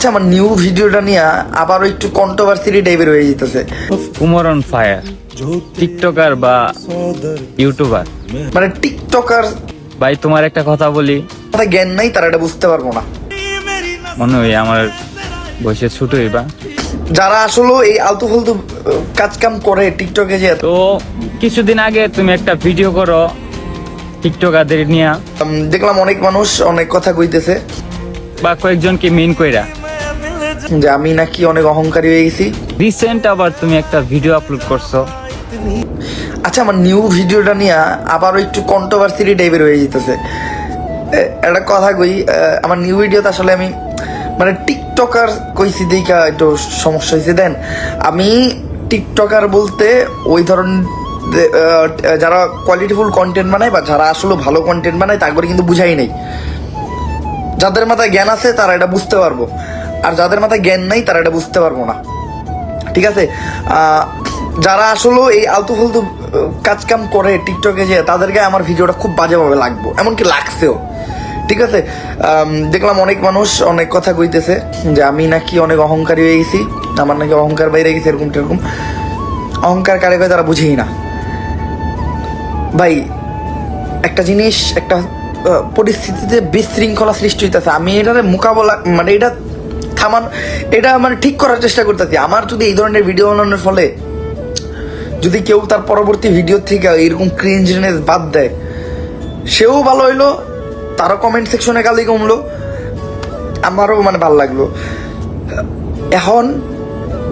আচ্ছা আমার নিউ ভিডিওটা নিয়ে আবারও একটু কন্ট্রোভার্সিটি টাইপের হয়ে যেতেছে। কুমোর অন ফায়ার টিকটকার বা ইউটিউবার। মানে টিকটকার ভাই তোমার একটা কথা বলি। কথা জ্ঞান নাই তারা এটা বুঝতে পারব না। মনে হয় আমার বয়সে ছোট হইবা যারা আসলে এই আলতু ফালতু কাজ কাম করে টিকটকে যে তো কিছুদিন আগে তুমি একটা ভিডিও করো টিকটকারদের নিয়ে। দেখলাম অনেক মানুষ অনেক কথা কইতেছে। বা কয়েকজনকে মিন কইরা। যে আমি নাকি অনেক অহংকারী হয়ে গেছি। রিসেন্ট আবার তুমি একটা ভিডিও আপলোড করছ। আচ্ছা আমার নিউ ভিডিওটা নিয়ে আবারও একটু কন্ট্রোভার্সিটি টাইপের হয়ে যেতেছে। একটা কথা কই আমার নিউ ভিডিওতে আসলে আমি মানে টিকটকার কইছি দেখা একটু সমস্যা হয়েছে দেন আমি টিকটকার বলতে ওই ধরনের যারা কোয়ালিটিফুল কন্টেন্ট বানায় বা যারা আসলে ভালো কন্টেন্ট বানায় তারপরে কিন্তু বুঝাই নেই। যাদের মাথায় জ্ঞান আছে তারা এটা বুঝতে পারব। আর যাদের মাথায় জ্ঞান নাই, তারা এটা বুঝতে পারব না। ঠিক আছে? যারা আসলে এই আলতু ফালতু কাজ কাম করে টিকটকে যে তাদেরকে আমার ভিডিওটা খুব বাজেভাবে লাগবো। এমনকি লাগছেও। ঠিক আছে? দেখলাম অনেক মানুষ অনেক কথা কইতেছে যে, আমি নাকি অনেক অহংকারী হয়ে গেছি। আমার নাকি অহংকার বাইরে গেছে, এরকম টেরকম। অহংকার কারে কয় তারা বুঝেই না। ভাই, একটা জিনিস, একটা পরিস্থিতিতে বিশৃঙ্খলা সৃষ্টি হইতেছে। আমি এটার মোকাবেলা মানে এটা থামান, এটা মানে ঠিক করার চেষ্টা করতেছি। আমার যদি এই ধরনের ভিডিও বানানোর ফলে যদি কেউ তার পরবর্তী ভিডিও থেকে এরকম ক্রিঞ্জনেস বাদ দেয়, সেও ভালো হইল, তারও কমেন্ট সেকশনে গালি কমলো, আমারও মানে ভালো লাগল। এখন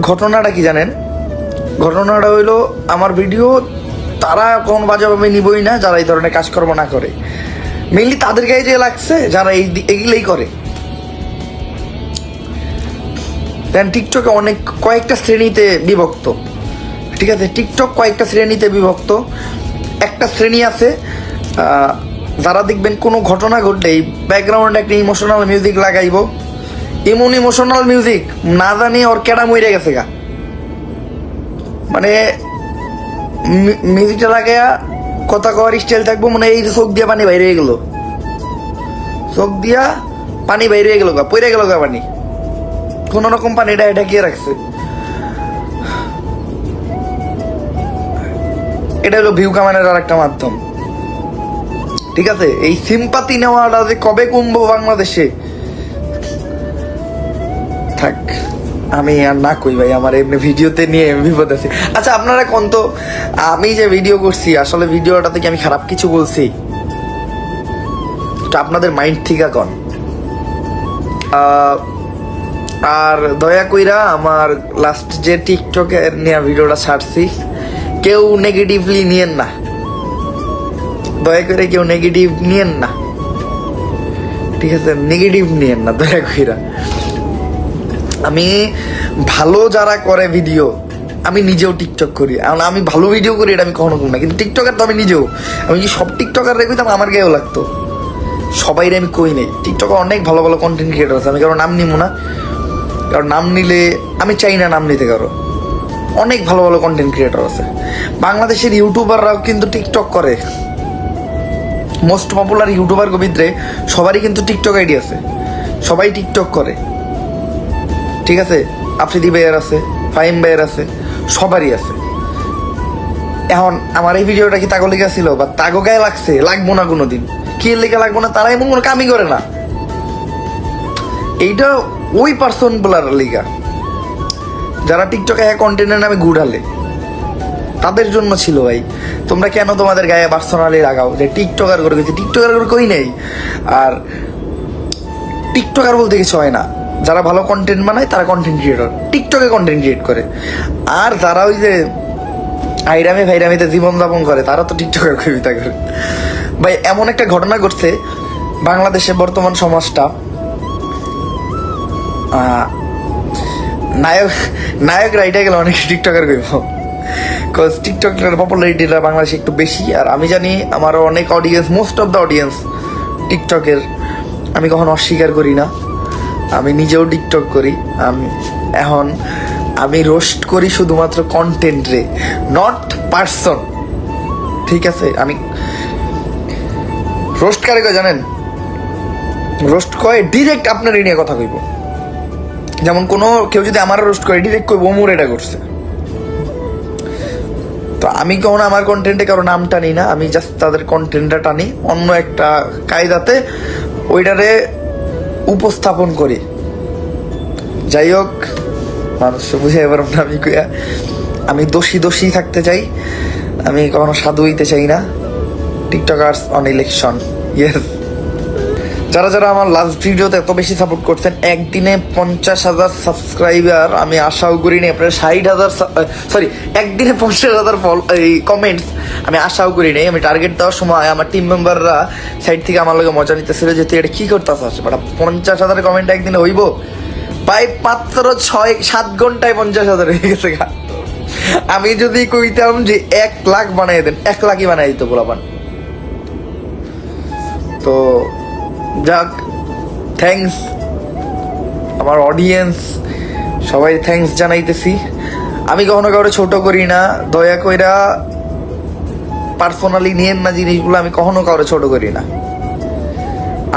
ঘটনাটা কি জানেন? ঘটনাটা হইল, আমার ভিডিও তারা কোন বাজাভাবে নিবই না, যারা এই ধরনের কাজকর্ম না করে। মেনলি তাদের গায়ে যে লাগছে, যারা এই এগুলোই করে। দেন টিকটকে অনেক কয়েকটা শ্রেণীতে বিভক্ত। ঠিক আছে? টিকটক কয়েকটা শ্রেণীতে বিভক্ত। একটা শ্রেণি আছে যারা দেখবেন কোনো ঘটনা ঘটলেই ব্যাকগ্রাউন্ডে একটা ইমোশনাল মিউজিক লাগাইব। এমন ইমোশনাল মিউজিক না জানি ওর কেডা মরে গেছে গা। মানে মিউজিকটা লাগাইয়া কথা কওয়ার স্টাইল থাকব মানে এই যে চোখ দিয়া পানি বাইরে হয়ে গেল। চোখ দিয়া পানি বাইরে হয়ে গেল গা পড়ে গেল গা পানি। কোন রকম পানিটা এটা কে রাখছে। এটা হলো ভিউ কামানের আর একটা মাধ্যম। ঠিক আছে? এই সিম্পাতি নেওয়াটা যে কবে কমবো বাংলাদেশে? থাক, আমি আর না কই ভাই, আমার এমনি ভিডিওতে নিয়ে বিপদ আছে। আচ্ছা আপনারা কোন তো, আমি যে ভিডিও করছি, আসলে ভিডিওটা থেকে আমি খারাপ কিছু বলছি। আপনাদের মাইন্ড ঠিক এখন আর দয়া কইরা আমার লাস্ট যে টিকটকে নিয়ে ভিডিওটা ছাড়ছি, কেউ নেগেটিভলি নিয়েন না। দয়া করে কেউ নেগেটিভ নিয়েন না। ঠিক আছে নেগেটিভ নিয়েন না, দয়া কইরা। আমি ভালো যারা করে ভিডিও আমি নিজেও টিকটক করি। কারণ আমি ভালো ভিডিও করি, এটা আমি কখনো করি না। কিন্তু টিকটকার তো আমি নিজেও। আমি যদি সব টিকটকার রেখে আমার গায়েও লাগতো। সবাই আমি কই নেই। টিকটকে অনেক ভালো ভালো কন্টেন্ট ক্রিয়েটার আছে। আমি কারও নাম নিবো না। কারণ নাম নিলে, আমি চাই না নাম নিতে কারও। অনেক ভালো ভালো কন্টেন্ট ক্রিয়েটর আছে। বাংলাদেশের ইউটিউবাররাও কিন্তু টিকটক করে। মোস্ট পপুলার ইউটিউবার গোবিদ্রে সবারই কিন্তু টিকটক আইডি আছে। সবাই টিকটক করে। ঠিক আছে? আফ্রিদি ভাইয়ের আছে, ফাহিম ভাইয়ের আছে, সবারই আছে। এখন আমার এই ভিডিওটা কি তাগো লেগে ছিল বা তাগো গায়ে লাগছে? লাগবো না কোনোদিন? কি লেগে লাগবো না? তারা এমন কোনো কামই করে না। এইটা ওই পার্সন বলার লিগা। যারা টিকটকে এক কন্টেন্টের নামে গুড়ালে তাদের জন্য ছিল ভাই। তোমরা কেন তোমাদের গায়ে পার্সোনালি লাগাও? যে টিকটকার করে গেছে টিকটকার করে কই নেই? আর টিকটকার বলতে কিছু হয় না। যারা ভালো কন্টেন্ট বানায়, তারা কন্টেন্ট ক্রিয়েটর টিকটকে কন্টেন্ট ক্রিয়েট করে। আর যারা ওই যে আইরামে ভাইরামিতে জীবনযাপন করে, তারা তো টিকটকের কবিতা করে। ভাই, এমন একটা ঘটনা ঘটছে বাংলাদেশে বর্তমান সমাজটা। নায়ক নায়ক রাইটে গেলে অনেক টিকটকার কইব। কজ টিকটকের পপুলারিটিটা বাংলাদেশে একটু বেশি, আর আমি জানি আমার অনেক audience most of the audience টিকটকের। আমি কখনো অস্বীকার করি না। আমি নিজেও টিকটক করি। আমি, এখন আমি রোস্ট করি শুধুমাত্র কন্টেন্ট রে নট পার্সন ঠিক আছে, আমি রোস্ট কারে জানেন? রোস্ট কয়? ডিরেক্ট আপনার এ নিয়ে কথা কইব। যেমন কোনো কেউ যদি আমার রোস্ট করে ডিরেক্ট করব ওমর এটা করছে। তো আমি কখনো আমার কন্টেন্টে কারও নাম টানি না, আমি জাস্ট তাদের কন্টেন্টটা টানি, অন্য একটা কায়দাতে ওইটারে উপস্থাপন করি। যাই হোক মানুষ বুঝে এবার আমি আমি দোষী দোষী থাকতে চাই, আমি কখনো সাধু হইতে চাই না। টিকটকার্স অন ইলেকশন ইয়েস যারা যারা আমার লাস্ট ভিডিওতে এত বেশি সাপোর্ট করছেন, একদিনে পঞ্চাশ হাজার সাবস্ক্রাইবার আমি আশাও করিনি, আপনার ষাট হাজার সরি একদিনে পঞ্চাশ হাজার ফল এই কমেন্টস আমি আশাও করিনি, আমি টার্গেট দেওয়ার সময় আমার টিম মেম্বাররা সাইড থেকে আমার লগে মজা নিতেছিল যে, তুই এটা কি করতেছ বাট পঞ্চাশ হাজার কমেন্ট একদিনে হইব? প্রায় মাত্র ছয়, সাত ঘন্টায় পঞ্চাশ হাজার হয়ে গেছে। আমি যদি কইতাম যে, এক লাখ বানাই দেন, এক লাখই বানাই দিত বলাবান। তো যাক থ্যাঙ্কস আমার অডিয়েন্স সবাই থ্যাঙ্কস জানাইতেছি। আমি কখনো কাউরে ছোট করি না, দয়া কইরা পার্সোনালি নিয়েন না জিনিসগুলো, আমি কখনো কাউরে ছোট করি না।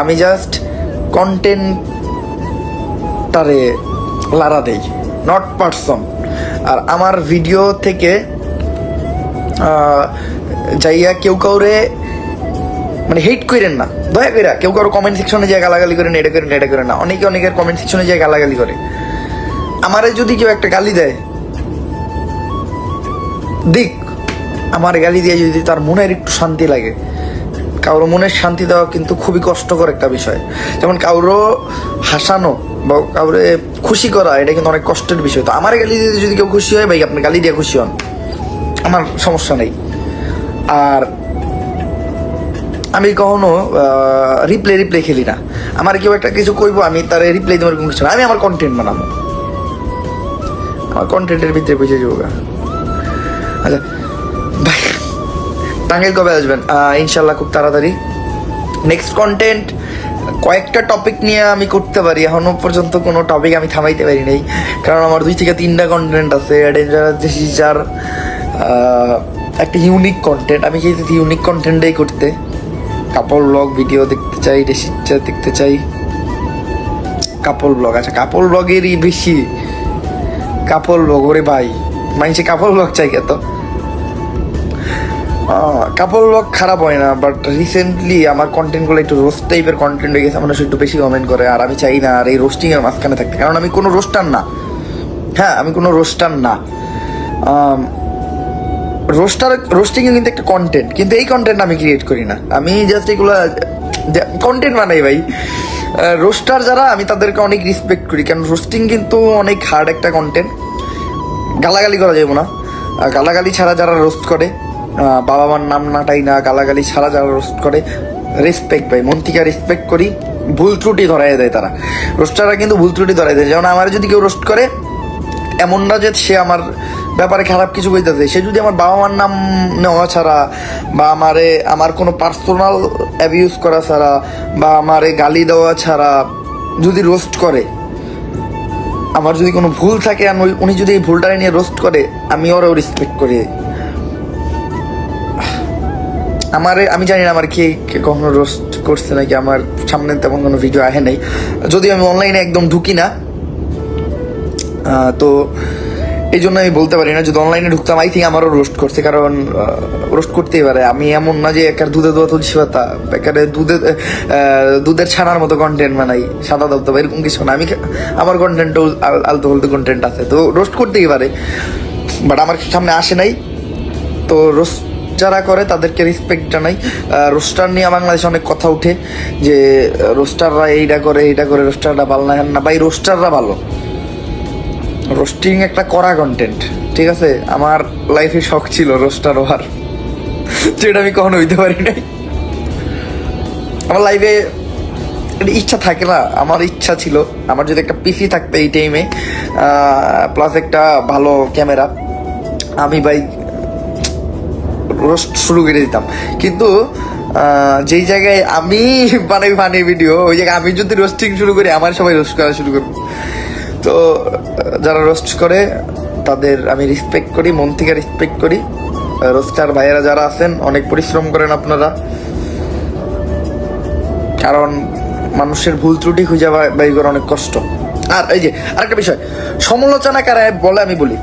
আমি জাস্ট কন্টেন্টটারে লারা দেই নট পার্সন আর আমার ভিডিও থেকে যাইয়া কেউ কাউরে মানে হেট করেন না। দয়া করে কেউ কারও কমেন্ট সেকশনে যায় গালাগালি করেন, এটা করেন, এটা করে না। অনেকে অনেকের কমেন্ট সেকশনে যায় গালাগালি করে। আমারে যদি কেউ একটা গালি দেয়, দিক, আমার গালি দিয়ে যদি তার মনের একটু শান্তি লাগে। কারোর মনের শান্তি দেওয়া কিন্তু খুবই কষ্টকর একটা বিষয়। যেমন কারও হাসানো বা কাউরে খুশি করা, এটা কিন্তু অনেক কষ্টের বিষয়। তো আমার গালি দিয়ে যদি কেউ খুশি হয়, ভাই, আপনি গালি দিয়ে খুশি হন। আমার সমস্যা নেই। আর আমি কখনো রিপ্লে রিপ্লে খেলি না। আমার কেউ একটা কিছু কইবো, আমি তার রিপ্লাই দেওয়ার কোনো কিছু না। আমি আমার কন্টেন্ট বানাবো। আমার কন্টেন্টের ভিতরে বুঝে যাব আচ্ছা টাঙ্গাইল কবে আসবেন? ইনশাল্লাহ খুব তাড়াতাড়ি। নেক্সট কন্টেন্ট কয়েকটা টপিক নিয়ে আমি করতে পারি। এখনও পর্যন্ত কোনো টপিক আমি থামাইতে পারি নাই। কারণ আমার দুই থেকে তিনটা কন্টেন্ট আছে ডেঞ্জারাস ডিসিজার একটা ইউনিক কন্টেন্ট আমি চাইতেছি ইউনিক কন্টেন্টটাই করতে। কাপড় ব্লগ ভিডিও দেখতে চাই ডেসিজার দেখতে চাই। কাপড় ব্লগ আচ্ছা কাপড় ব্লগেরই বেশি কাপড় ব্লগ, ওরে ভাই। মানুষে কাপড় ব্লগ চাই কত কাপড় ব্লগ খারাপ হয় না বাট রিসেন্টলি আমার কন্টেন্টগুলো একটু রোস্ট টাইপের কন্টেন্ট হয়ে গেছে মানুষ একটু বেশি কমেন্ট করে, আর আমি চাই না, আর এই রোস্টিং এর মাঝখানে থাকতে, কারণ আমি কোনো রোস্টার না। হ্যাঁ আমি কোনো রোস্টার না। রোস্টার রোস্টিং কিন্তু একটা কন্টেন্ট কিন্তু এই কন্টেন্ট আমি ক্রিয়েট করি না। আমি জাস্ট এগুলো কন্টেন্ট বানাই ভাই। রোস্টার যারা, আমি তাদেরকে অনেক রেসপেক্ট করি, কারণ রোস্টিং কিন্তু অনেক হার্ড একটা কন্টেন্ট গালাগালি করা যাবে না। গালাগালি ছাড়া যারা রোস্ট করে বাবা মার নাম নাটাই না, গালাগালি ছাড়া যারা রোস্ট করে রেসপেক্ট ভাই, মন থেকে রেসপেক্ট করি, ভুল ত্রুটি ধরাই দেয় তারা। রোস্টাররা কিন্তু ভুল ত্রুটি ধরাই দেয়। যেমন আমার যদি কেউ রোস্ট করে, এমন না যে সে আমার ব্যাপারে খারাপ কিছু কইতেছে। সে যদি আমার বাবা মার নাম নেওয়া ছাড়া বা আমারে আমার কোনো পার্সোনাল অ্যাবিউজ করা ছাড়া বা আমারে গালি দেওয়া ছাড়া যদি রোস্ট করে, আমার যদি কোনো ভুল থাকে আর উনি যদি এই ভুলটা নিয়ে রোস্ট করে, আমি ওরও রেসপেক্ট করি। আমার আমি জানি না আমার কে কখনো রোস্ট করছে নাকি, আমার সামনে তেমন কোনো ভিডিও আহে নাই। যদি আমি অনলাইনে একদম ঢুকি না। তো এই জন্য আমি বলতে পারি না যদি অনলাইনে ঢুকতাম আই থিঙ্ক আমারও রোস্ট করছে। কারণ রোস্ট করতেই পারে। আমি এমন না যে একার দুধে দোয়া তুলসী পাতা একারে দুধে দুধের ছানার মতো কন্টেন্ট বানাই, সাদা দবদবা এরকম কিছু না। আমি আমার কন্টেন্টও আলতো ফালতু কন্টেন্ট আছে। তো রোস্ট করতেই পারে। বাট আমার সামনে আসে নাই। তো রোস্ট যারা করে, তাদেরকে রেসপেক্ট জানাই। রোস্টার নিয়ে বাংলাদেশে অনেক কথা উঠে যে রোস্টাররা এইটা করে এইটা করে রোস্টাররা ভালো না ভাই রোস্টাররা ভালো। রোস্টিং একটা করা কন্টেন্ট ঠিক আছে? আমার লাইফে শখ ছিল রোস্টার হওয়ার, যেটা আমি কখনো হইতে পারি নাই। আমার লাইফে ইচ্ছা থাকে না, আমার ইচ্ছা ছিল, আমার যদি একটা পিসি থাকতো এই টাইমে প্লাস একটা ভালো ক্যামেরা আমি ভাই রোস্ট শুরু করে দিতাম। কিন্তু যেই জায়গায় আমি বানাই ফানি ভিডিও ওই জায়গায় আমি যদি রোস্টিং শুরু করি, আমার সবাই রোস্ট করা শুরু করবে। তো যারা রোস্ট করে, তাদের আমি রেসপেক্ট করি, মন থেকে রেসপেক্ট করি। রোস্টার ভাইয়েরা যারা আছেন, অনেক পরিশ্রম করেন আপনারা। কারণ মানুষের ভুল ত্রুটি খুঁজে বাই করা অনেক কষ্ট। আর এই যে, আরেকটা বিষয়। সমালোচনা কারা বলে আমি বলি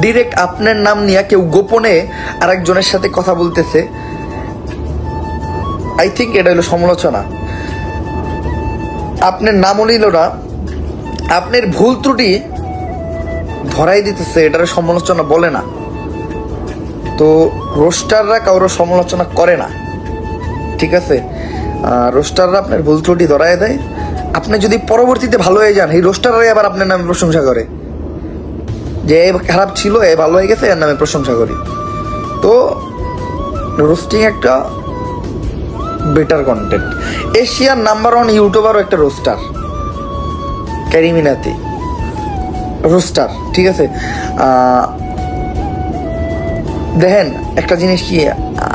ডিরেক্ট আপনার নাম নিয়ে কেউ গোপনে আরেকজনের সাথে কথা বলতেছে আই থিঙ্ক এটা হলো সমালোচনা। আপনার নামও নিল না আপনার ভুল ত্রুটি ধরাই দিতেছে, এটার সমালোচনা বলে না। তো রোস্টাররা কারোর সমালোচনা করে না। ঠিক আছে? রোস্টাররা আপনার ভুল ত্রুটি ধরাই দেয়। আপনি যদি পরবর্তীতে ভালো হয়ে যান, এই রোস্টাররাই আবার আপনার নামে প্রশংসা করে। যে এ খারাপ ছিল, এ ভালো হয়ে গেছে, এর নামে প্রশংসা করি। তো রোস্টিং একটা বেটার কন্টেন্ট এশিয়ার নাম্বার ওয়ান ইউটিউবারও একটা রোস্টার। ক্যারিমিনাতি রোস্টার, ঠিক আছে? দেখেন, একটা জিনিস কি,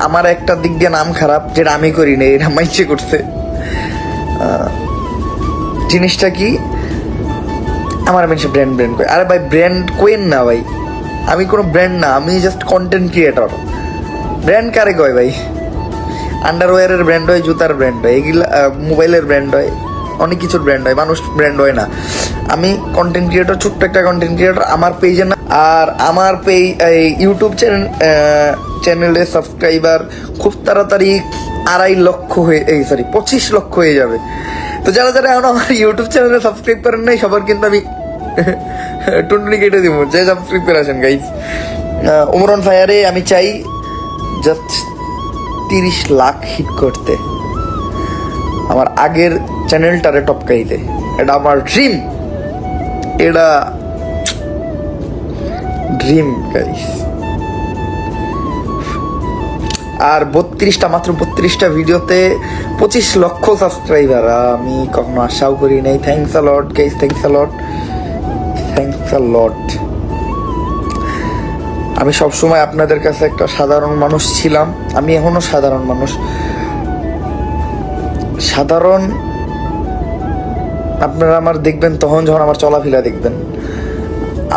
আমার একটা দিক দিয়ে নাম খারাপ, যেটা আমি করি না এটা মাইছে করছে। জিনিসটা কি, আমার মানুষ ব্র্যান্ড ব্র্যান্ড কই আরে ভাই ব্র্যান্ড কোয়েন না ভাই। আমি কোনো ব্র্যান্ড না, আমি জাস্ট কন্টেন্ট ক্রিয়েটর ব্র্যান্ড কারে কয় ভাই? আন্ডারওয়্যারের ব্র্যান্ড হয়, জুতার ব্র্যান্ড হয়, এগুলা মোবাইলের ব্র্যান্ড হয়। অনেক কিছুর ব্র্যান্ড হয়, মানুষ ব্র্যান্ড হয় না। আমি কন্টেন্ট ক্রিয়েটর ছোট্ট একটা কন্টেন্ট ক্রিয়েটর আমার পেজে না আর আমার পেজ এই ইউটিউব চ্যানেল চ্যানেলে সাবস্ক্রাইবার খুব তাড়াতাড়ি আড়াই লক্ষ হয়ে এই সরি পঁচিশ লক্ষ হয়ে যাবে। তো যারা যারা এখন আমার ইউটিউব চ্যানেলে সাবস্ক্রাইব করেন নাই, সবার কিন্তু আমি টুনটুনি কেটে দিব। যে সাবস্ক্রাইব করে আসেন গাইজ উমরন ফায়ারে আমি চাই জাস্ট তিরিশ লাখ হিট করতে। আমার আগের চ্যানেলটারে টপকাইতে এটা আমার ড্রিম এটা ড্রিম গাইস আর বত্রিশটা, মাত্র বত্রিশটা ভিডিওতে পঁচিশ লক্ষ সাবস্ক্রাইবার আমি কখনো আশাও করি নাই। Thanks a lot guys thanks a lot thanks a lot আমি সবসময় আপনাদের কাছে একটা সাধারণ মানুষ ছিলাম। আমি এখনও সাধারণ মানুষ। সাধারণ আপনারা আমার দেখবেন, তখন যখন আমার চলাফেরা দেখবেন,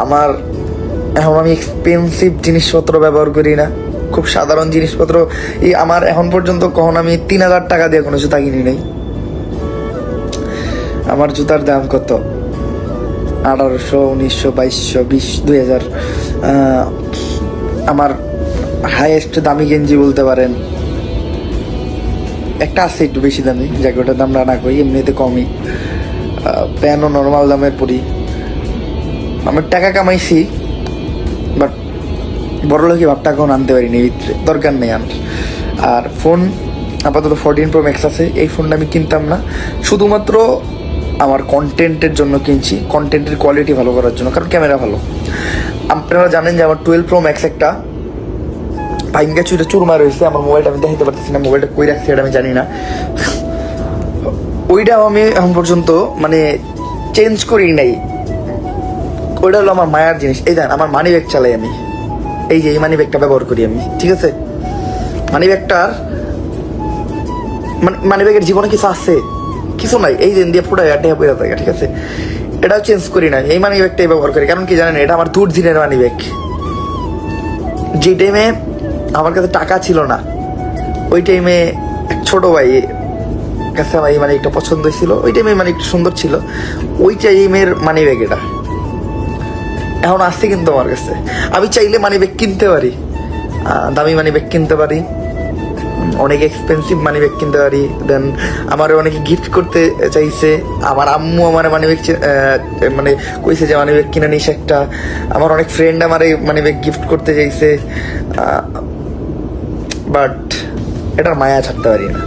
আমার এখন আমি এক্সপেন্সিভ জিনিসপত্র ব্যবহার করি না। খুব সাধারণ জিনিসপত্র। এই আমার এখন পর্যন্ত কখন আমি তিন হাজার টাকা দিয়ে কোনো জুতা কিনি নাই। আমার জুতার দাম কত? আঠারোশো, উনিশশো, বাইশশো, বিশ, দুই হাজার। আমার হাইয়েস্ট দামি গেঞ্জি বলতে পারেন। একটা আছে একটু বেশি দামি, যাকে ওটার দাম না করি, এমনিতে কমই। প্যানও নর্মাল দামের পরি। আমি টাকা কামাইছি বাট বড় লোকই ভাবটা এখন আনতে পারিনি দরকার নেই আনার। আর ফোন আপাতত ফোরটিন প্রো ম্যাক্স আছে, এই ফোনটা আমি কিনতাম না। শুধুমাত্র আমার কন্টেন্টের জন্য কিনছি কন্টেন্টের কোয়ালিটি ভালো করার জন্য, কারণ ক্যামেরা ভালো। আপনারা জানেন যে আমার টুয়েলভ প্রো ম্যাক্স একটা ভাইঙ্গা চুরে চুরমা রয়েছে আমার মোবাইলটা আমি দেখাতে পারতেছি না মোবাইলটা কই রাখছি এটা আমি জানি না। ওইটাও আমি এখন পর্যন্ত মানে চেঞ্জ করি নাই। ওইটা হলো আমার মায়ার জিনিস। এই দেন, আমার মানি ব্যাগ চালাই আমি। এই যে, এই মানি ব্যাগটা ব্যবহার করি আমি, ঠিক আছে? মানি ব্যাগটার মানে মানি ব্যাগের জীবনে কিছু আছে? কিছু নাই। এই দিন দিয়ে পুরো আটে বইয়া থাকে, ঠিক আছে? এটাও চেঞ্জ করি না এই মানি ব্যাগটাই ব্যবহার করি। কারণ কি জানেন, এটা আমার দূর দিনের মানি ব্যাগ যে টাইমে আমার কাছে টাকা ছিল না, ওই টাইমে এক ছোট ভাই কাছে আমার এই মানে একটা পছন্দ ছিল ওই টাইমে মানে একটু সুন্দর ছিল। ওই টাইমের মানি ব্যাগ এটা এখন আসছে কিন্তু আমার কাছে। আমি চাইলে মানি ব্যাগ কিনতে পারি। দামি মানি ব্যাগ কিনতে পারি। অনেক এক্সপেন্সিভ মানি ব্যাগ কিনতে পারি। দেন আমার অনেকে গিফট করতে চাইছে। আমার আম্মু আমার মানি ব্যাগ মানে কইছে যে মানি ব্যাগ কিনে নিস একটা। আমার অনেক ফ্রেন্ড আমার এই মানি ব্যাগ গিফট করতে চাইছে। বাট এটার মায়া ছাড়তে পারি না।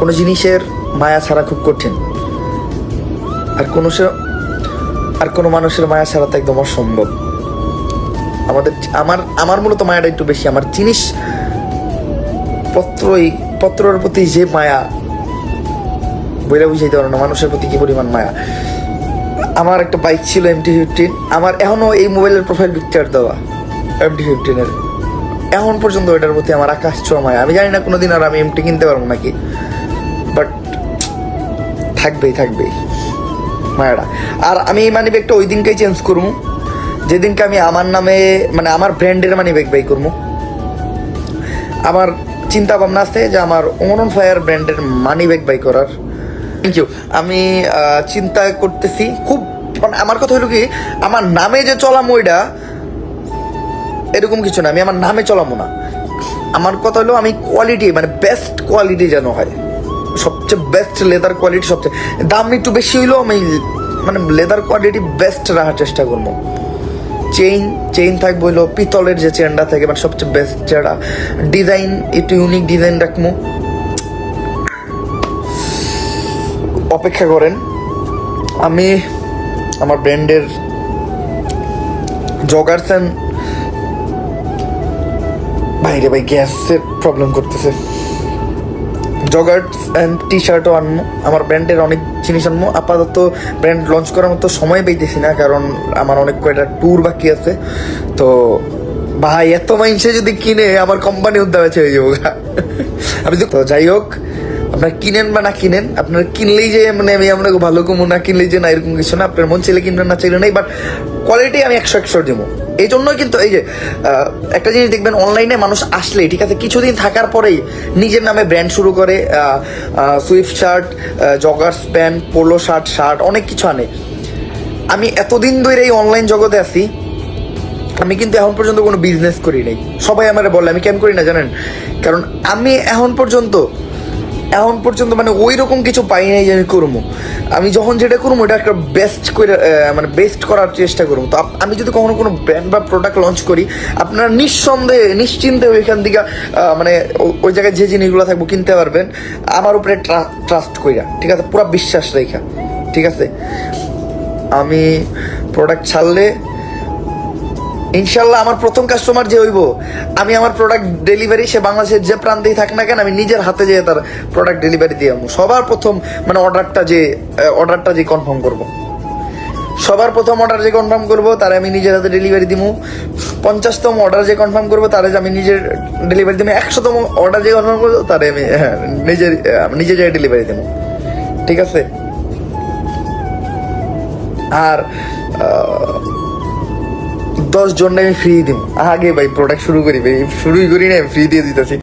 কোনো জিনিসের মায়া ছাড়া খুব কঠিন। আর কোনো আর কোনো মানুষের মায়া ছাড়া তো একদম অসম্ভব। আমাদের আমার আমার মূলত মায়াটা একটু বেশি। আমার জিনিস পত্রই পত্রর প্রতি যে মায়া, বইলে বুঝাইতে পারো না, মানুষের প্রতি কি পরিমাণ মায়া। আমার একটা বাইক ছিল এমটি ফিফটিন আমার এখনও এই মোবাইলের প্রোফাইল পিকচার দেওয়া এম এমটি ফিফটিনের এখন পর্যন্ত ওইটার প্রতি আমার আকাশ ছোঁয়া মায়া। আমি জানি না কোনোদিন আর আমি এমটি কিনতে পারব নাকি। থাকবেই থাকবেই। মায়াটা আর আমি মানি ব্যাগটা ওই দিনকেই চেঞ্জ করব। যেদিনকে আমি আমার নামে মানে আমার ব্র্যান্ডের মানি ব্যাগ বাই করব। আমার চিন্তা ভাবনা আছে যে আমার ওমন ফায়ার ব্র্যান্ডের মানি ব্যাগ বাই করার। থ্যাংক ইউ আমি চিন্তা করতেছি, খুব মানে আমার কথা হলো কি, আমার নামে যে চলাম ওইটা, এরকম কিছু না, আমি আমার নামে চলামো না। আমার কথা হলো আমি কোয়ালিটি মানে বেস্ট কোয়ালিটি যেন হয়। সবচেয়ে বেস্ট লেদার কোয়ালিটি সবচেয়ে, দাম একটু বেশি হইলেও আমি মানে লেদার কোয়ালিটি বেস্ট রাখার চেষ্টা করব। চেইন চেইন থাকবে হইল পিতলের যে চেনটা থাকে মানে সবচেয়ে বেস্ট যেটা। ডিজাইন একটু ইউনিক ডিজাইন রাখব। অপেক্ষা করেন। আমি আমার ব্র্যান্ডের জগার্সেন বাইরে ভাই, গ্যাসের প্রবলেম করতেছে। জগার্স অ্যান্ড টি শার্টও আনব আমার ব্র্যান্ডের অনেক জিনিস আনব আপাতত ব্র্যান্ড লঞ্চ করার মতো সময় পেইতেছি না, কারণ আমার অনেক কয়টা ট্যুর বাকি আছে। তো ভাই, এত মাইন্সে যদি কিনে আমার কোম্পানি উদ্যোগ আছে হয়ে যাব। আমি তো যাই হোক, আপনার কিনেন বা না কিনেন, আপনার কিনলেই যে মানে আমি আপনাকে ভালো কমো, না কিনলেই যে না, এরকম কিছু না। আপনার মন ছেলে কিনবেন, না চাইলে নেই বাট কোয়ালিটি আমি একশো একশো দেবো এই জন্যই কিন্তু এই যে একটা জিনিস দেখবেন অনলাইনে মানুষ আসলে, ঠিক আছে, কিছুদিন থাকার পরেই নিজের নামে ব্র্যান্ড শুরু করে Swift shirt joggers pant polo shirt shirt অনেক কিছু আনে। আমি এতদিন ধরে এই অনলাইন জগতে আছি, আমি কিন্তু এখন পর্যন্ত কোনো বিজনেস করি নাই। সবাই আমার বলে, আমি কেন করি না জানেন? কারণ আমি এখন পর্যন্ত এখন পর্যন্ত মানে ওই রকম কিছু পাই নাই যে আমি করব। আমি যখন যেটা করব, এটা একটা বেস্ট করে মানে বেস্ট করার চেষ্টা করব। তো আমি যদি কখনো কোনো ব্র্যান্ড বা প্রোডাক্ট লঞ্চ করি, আপনারা নিঃসন্দেহে, নিশ্চিন্তে ওইখান থেকে মানে ওই জায়গায় যে জিনিসগুলো থাকব কিনতে পারবেন। আমার উপরে ট্রাস্ট কইরা, ঠিক আছে? পুরো বিশ্বাস রেখা ঠিক আছে? আমি প্রোডাক্ট ছাড়লে ইনশাল্লাহ আমার প্রথম কাস্টমার যে হইব আমি আমার প্রোডাক্ট ডেলিভারি সে বাংলাদেশের যে প্রান্তেই থাক না কেন আমি নিজের হাতে যেয়ে তার প্রোডাক্ট ডেলিভারি দিয়ে আমু সবার প্রথম মানে অর্ডারটা যে অর্ডারটা যে কনফার্ম করব। সবার প্রথম অর্ডার যে কনফার্ম করব তারে আমি নিজের হাতে ডেলিভারি দিব পঞ্চাশতম অর্ডার যে কনফার্ম করব তারে আমি নিজের ডেলিভারি দিব একশোতম অর্ডার যে কনফার্ম করব তারে আমি হ্যাঁ, নিজের নিজে যাই ডেলিভারি দেবো ঠিক আছে? আর দশ জনটা আমি ফ্রি দিব আগে ভাই প্রোডাক্ট শুরু করি, ভাই। শুরুই করি না ফ্রি দিয়ে দিতেছি।